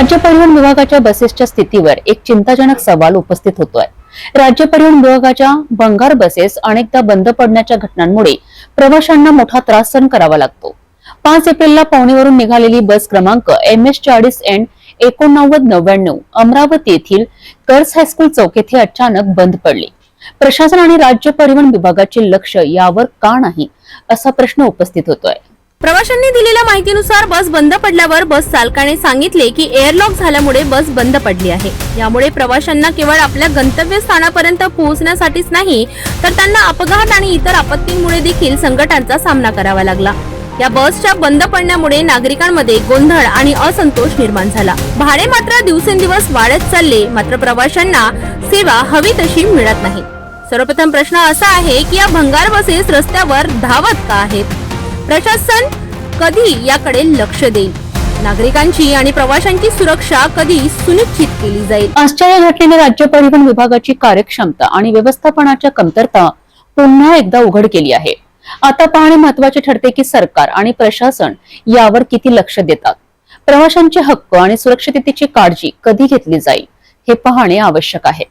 राज्य परिवहन विभागाच्या बसेसच्या स्थितीवर एक चिंताजनक सवाल उपस्थित होतोय. राज्य परिवहन विभागाच्या भंगार बसेस अनेकदा बंद पडण्याच्या घटनांमुळे प्रवाशांना मोठा त्रास सहन करावा लागतो. पाच एप्रिलला पावणीवरून निघालेली बस क्रमांक एम एस चाळीस एन एकोणनव्वद नव्याण्णव अमरावती येथील कर्स हायस्कूल चौक येथे अचानक बंद पडली. प्रशासन आणि राज्य परिवहन विभागाचे लक्ष यावर का नाही असा प्रश्न उपस्थित होतोय. प्रवाशांनी दिलेल्या माहितीनुसार बस बंद पडल्यावर बस चालकाने सांगितले की एअरलॉक झाल्यामुळे बस बंद पडली आहे. यामुळे प्रवाशांना केवळ आपल्या गंतव्यस्थानापर्यंत पोहोचण्यासाठीच नाही तर त्यांना अपघात आणि इतर आपत्तींमुळे देखील संकटांचा सामना करावा लागला. या बसच्या बंद पडण्यामुळे नागरिकांमध्ये गोंधळ आणि असंतोष निर्माण झाला. भाडे मात्र दिवसेंदिवस वाढत चालले मात्र प्रवाशांना सेवा हवी तशी मिळत नाही. सर्वप्रथम प्रश्न असा आहे की या भंगार बसेस रस्त्यावर धावत का आहेत? प्रशासन कधी याकडे लक्ष देईल? नागरिकांची आणि प्रवाशांची सुरक्षा कधी सुनिश्चित केली जाईल? आश्चर्य घटनेने राज्य परिवहन विभागाची कार्यक्षमता आणि व्यवस्थापनाच्या कमतरता पुन्हा एकदा उघड केली आहे. आता पाहणे महत्त्वाचे ठरते की सरकार आणि प्रशासन यावर किती लक्ष देतात? प्रवाशांचे हक्क आणि सुरक्षिततेची काळजी कधी घेतली जाईल? हे पाहणे आवश्यक आहे.